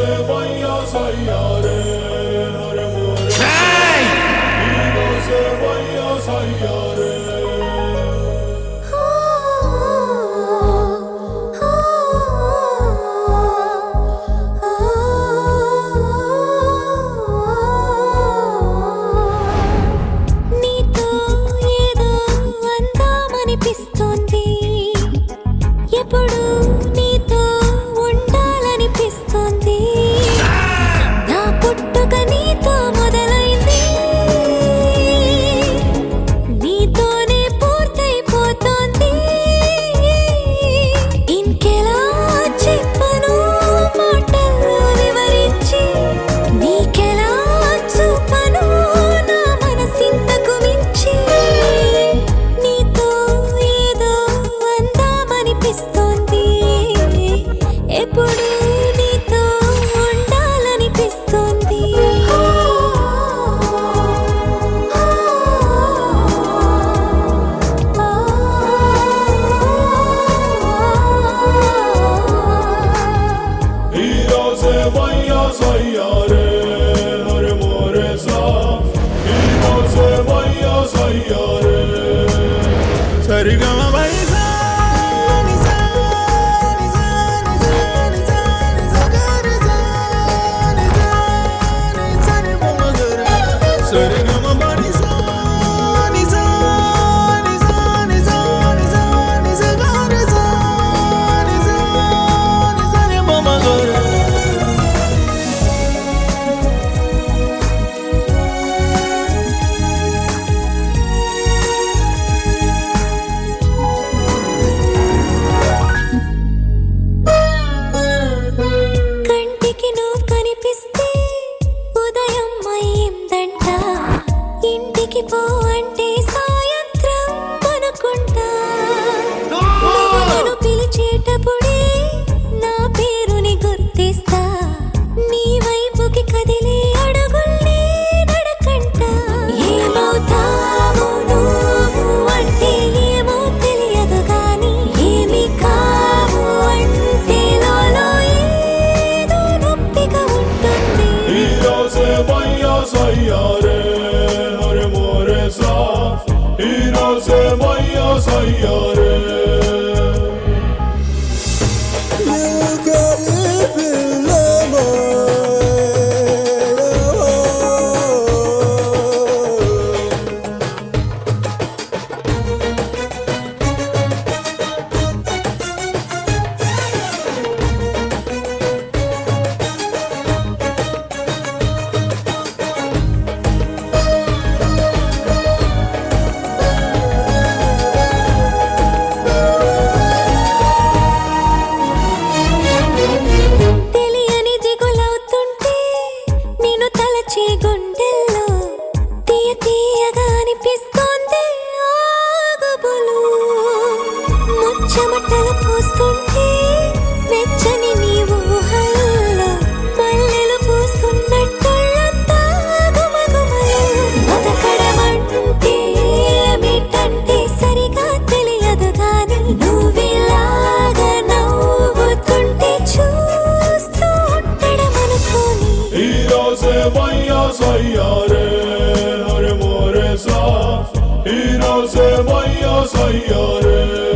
se vaya allá. ఎందుకని let it go Hina semaia sayare తీయగా అనిపిస్తోంది ఆగబులు. పోస్తుంటే మెచ్చని నీ ఊహల్లో మల్లెలు పూస్తున్నట్టుళ్ళంతా గుమగుమలు బతకడమంటే ఏమిటంటే సరిగా తెలియదు కానీ నువ్విలాగా నవ్వుతుంటే చూస్తూ ఉండడం ఈ రోజే వయ్యాసయ్యారే Ina se vaya sayare